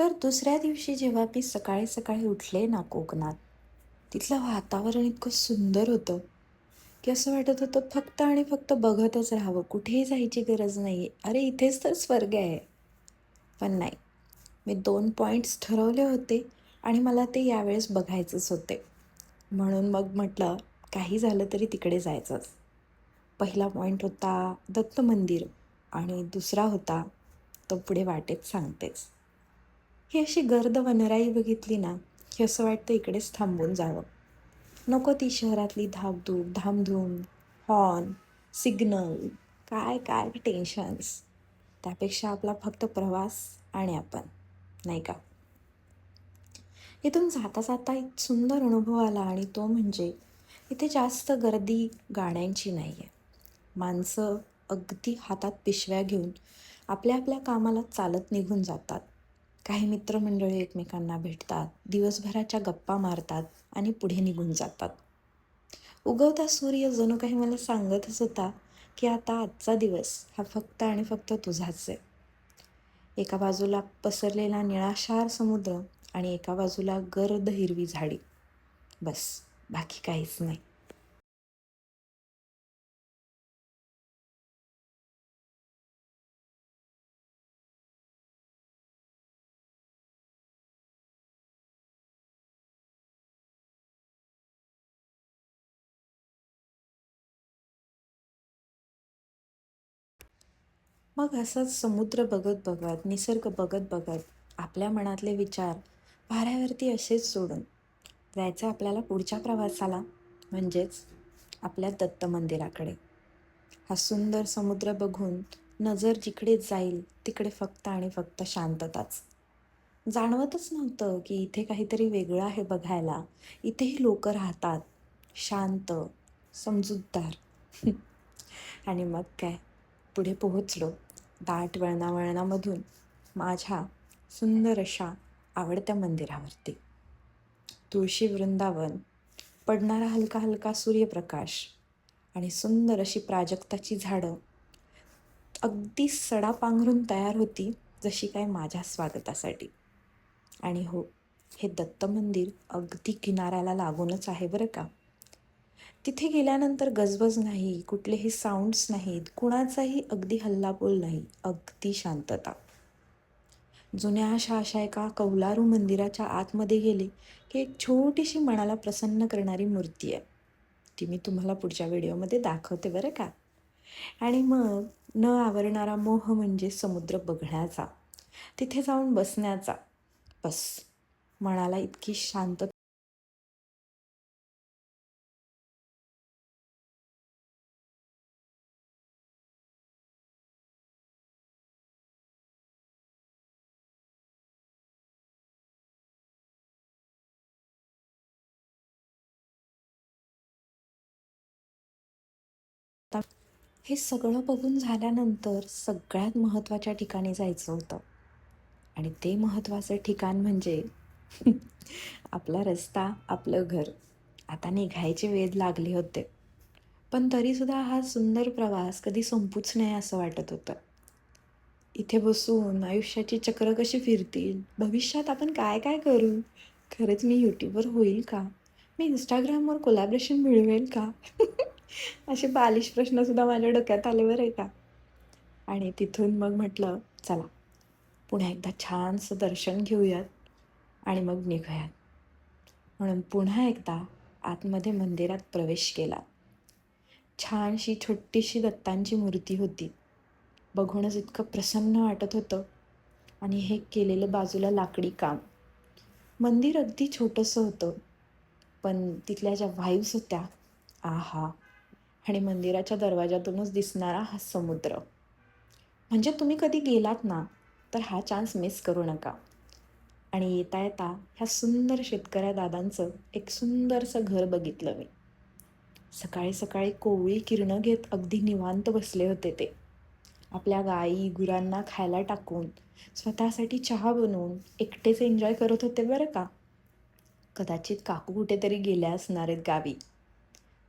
तर दुसऱ्या दिवशी जेव्हा मी सकाळी सकाळी उठले ना कोकणात तिथलं वातावरण इतकं सुंदर होतं की असं वाटत होतं फक्त आणि फक्त बघतच राहावं. कुठेही जायची गरज नाही आहे अरे इथेच तर स्वर्ग आहे. पण नाही. मी दोन पॉईंट्स ठरवले होते आणि मला ते यावेळेस बघायचंच होते. म्हणून मग म्हटलं काही झालं तरी तिकडे जायचंच. पहिला पॉईंट होता दत्त मंदिर आणि दुसरा होता तो पुढे वाटेत सांगतेच. ही अशी गर्द वनराई बघितली ना की असं वाटतं इकडेच थांबून जावं. नको ती शहरातली धाकधूक धामधूम हॉर्न सिग्नल काय काय टेन्शन्स त्यापेक्षा आपला फक्त प्रवास आणि आपण नाही का? इथून जाता जाता एक सुंदर अनुभव आला आणि तो म्हणजे इथे जास्त गर्दी गाड्यांची नाही आहे माणसं अगदी हातात पिशव्या घेऊन आपल्या आपल्या कामाला चालत निघून जातात. काही मित्रमंडळी एकमेकांना भेटतात दिवसभराच्या गप्पा मारतात आणि पुढे निघून जातात. उगवता सूर्य जणू काही मला सांगतच होता की आता आजचा दिवस हा फक्त आणि फक्त तुझाच आहे. एका बाजूला पसरलेला निळाशार समुद्र आणि एका बाजूला गर्द हिरवी झाडी. बस बाकी काहीच नाही. मग असंच समुद्र बघत बघत निसर्ग बघत बघत आपल्या मनातले विचार वाऱ्यावरती असेच सोडून जायचं आपल्याला पुढच्या प्रवासाला म्हणजेच आपल्या दत्त मंदिराकडे. हा सुंदर समुद्र बघून नजर जिकडे जाईल तिकडे फक्त आणि फक्त शांतताच. जाणवतच नव्हतं की इथे काहीतरी वेगळं आहे बघायला. इथेही लोक राहतात शांत समजूतदार. आणि मग काय? पुढे पोहोचलो. दाट वळणावळणामधून माझ्या सुंदर अशा आवडत्या मंदिरावरती. तुळशी वृंदावन पडणारा हलका हलका सूर्यप्रकाश आणि सुंदर अशी प्राजक्ताची झाडं अगदी सडा पांघरून तयार होती जशी काय माझ्या स्वागतासाठी. आणि हो हे दत्त मंदिर अगदी किनाऱ्याला लागूनच आहे बरं का? तिथे गेल्यानंतर गजबज नाही कुठलेही साऊंड्स नाहीत कुणाचाही अगदी हल्लाबोल नाही अगदी शांतता. जुन्या अशा अशा एका कौलारू मंदिराच्या आतमध्ये गेले की एक छोटीशी मनाला प्रसन्न करणारी मूर्ती आहे. ती मी तुम्हाला पुढच्या व्हिडिओमध्ये दाखवते बरं का. आणि मग न आवरणारा मोह म्हणजे समुद्र बघण्याचा. तिथे जाऊन बसण्याचा. बस. मनाला इतकी शांत हे सगळं बघून झाल्यानंतर सगळ्यात महत्त्वाच्या ठिकाणी जायचं होतं. आणि ते महत्त्वाचं ठिकाण म्हणजे आपला रस्ता आपलं घर. आता निघायचे वेध लागले होते. पण तरीसुद्धा हा सुंदर प्रवास कधी संपूच नाही असं वाटत होतं. इथे बसून आयुष्याची चक्र कशी फिरतील? भविष्यात आपण काय काय करू? खरंच मी यूट्यूबवर होईल का? मी इंस्टाग्रामवर कोलॅबरेशन मिळवेल का? असे बालिश प्रश्नसुद्धा माझ्या डोक्यात आले बरं आहे का? आणि तिथून मग म्हटलं चला पुन्हा एकदा छानसं दर्शन घेऊयात आणि मग निघूयात. म्हणून पुन्हा एकदा आतमध्ये मंदिरात प्रवेश केला. छानशी छोटीशी दत्तांची मूर्ती होती. बघूनच इतकं प्रसन्न वाटत होतं. आणि हे केलेलं बाजूला लाकडी काम. मंदिर अगदी छोटंसं होतं. पण तिथल्या ज्या व्हाईव्स होत्या आहा आणि मंदिराच्या दरवाजातूनच दिसणारा हा समुद्र. म्हणजे तुम्ही कधी गेलात ना तर हा चान्स मिस करू नका. आणि येता येता ह्या सुंदर शेतकऱ्या दादांचं एक सुंदरसं घर बघितलं मी. सकाळी सकाळी कोवळी किरणं घेत अगदी निवांत बसले होते ते. आपल्या गाई गुरांना खायला टाकून स्वतःसाठी चहा बनवून एकटेच एन्जॉय करत होते बरं का? कदाचित काकू कुठेतरी गेल्या असणार आहेत गावी.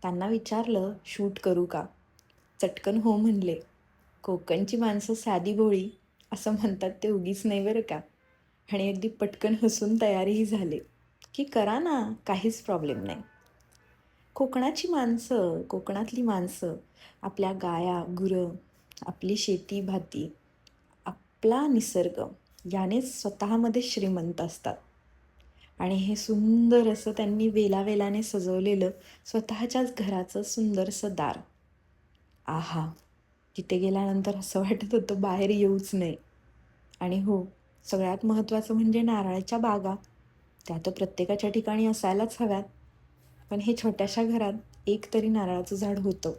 त्यांना विचारलं शूट करू का? चटकन हो म्हणले कोकणची माणसं साधी भोळी असं म्हणतात ते उगीच नाही बरं का? आणि अगदी पटकन हसून तयारीही झाले की करा ना काहीच प्रॉब्लेम नाही. कोकणाची माणसं कोकणातली माणसं आपल्या गाया गुरं आपली शेती भाती आपला निसर्ग यानेच स्वतःमध्ये श्रीमंत असतात. आणि हे सुंदर असं त्यांनी वेलावेलाने सजवलेलं स्वतःच्याच घराचं सुंदरसं दार. आहा तिथे गेल्यानंतर असं वाटत होतं बाहेर येऊच नाही. आणि हो सगळ्यात महत्त्वाचं म्हणजे नारळाच्या बागा. त्या तर प्रत्येकाच्या ठिकाणी असायलाच हव्यात. पण हे छोट्याशा घरात एक तरी नारळाचं झाड होतं.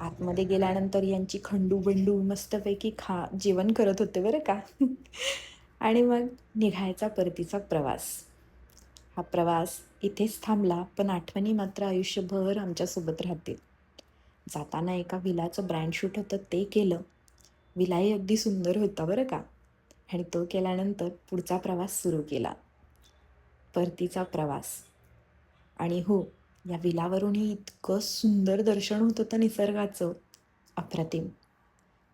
आतमध्ये गेल्यानंतर यांची खंडू बंडू मस्तपैकी खा जेवण करत होते बरं का? आणि मग निघायचा परतीचा प्रवास. हा प्रवास इथेच थांबला पण आठवणी मात्र आयुष्यभर आमच्यासोबत राहतील. जाताना एका विलाचं ब्रँड शूट होतं ते केलं. विलाही अगदी सुंदर होता बरं का? आणि तो केल्यानंतर पुढचा प्रवास सुरू केला. परतीचा प्रवास. आणि हो या विलावरूनही इतकं सुंदर दर्शन होत होतं निसर्गाचं. अप्रतिम.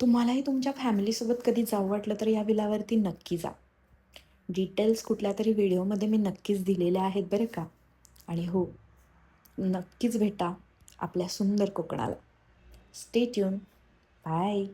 तुम्हालाही तुमच्या फॅमिलीसोबत कधी जाऊ वाटलं तर या विलावरती नक्की जा. डिटेल्स कुठल्या तरी व्हिडिओमध्ये मी नक्कीच दिलेल्या आहेत बरं का? आणि हो नक्कीच भेटा आपल्या सुंदर कोकणाला. Stay tune bye